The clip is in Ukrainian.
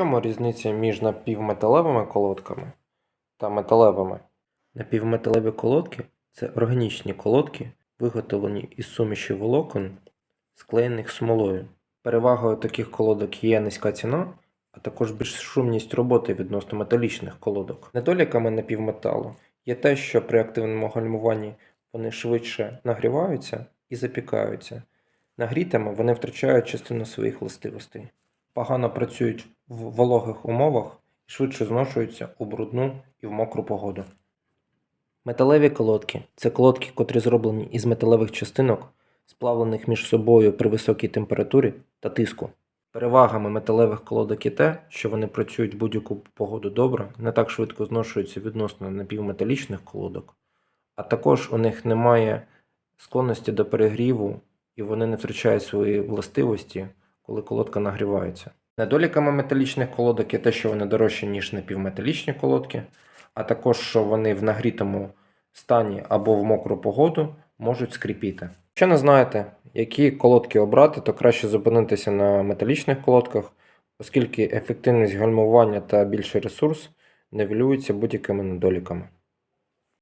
чому різниця між напівметалевими колодками та металевими? Напівметалеві колодки це органічні колодки, виготовлені із суміші волокон, склеєних смолою. Перевагою таких колодок є низька ціна, а також безшумність роботи відносно металічних колодок. Недоліками напівметалу є те, що при активному гальмуванні вони швидше нагріваються і запікаються. Нагрітими вони втрачають частину своїх властивостей, погано працюють в вологих умовах і швидше зношуються у брудну і в мокру погоду. Металеві колодки це колодки, котрі зроблені із металевих частинок, сплавлених між собою при високій температурі та тиску. Перевагами металевих колодок є те, що вони працюють будь-яку погоду добре, не так швидко зношуються відносно напівметалічних колодок, а також у них немає склонності до перегріву і вони не втрачають свої властивості, коли колодка нагрівається. Недоліками металічних колодок є те, що вони дорожчі, ніж напівметалічні колодки, а також що вони в нагрітому стані або в мокру погоду можуть скріпіти. Якщо не знаєте, які колодки обрати, то краще зупинитися на металічних колодках, оскільки ефективність гальмування та більший ресурс нивелюються будь-якими недоліками.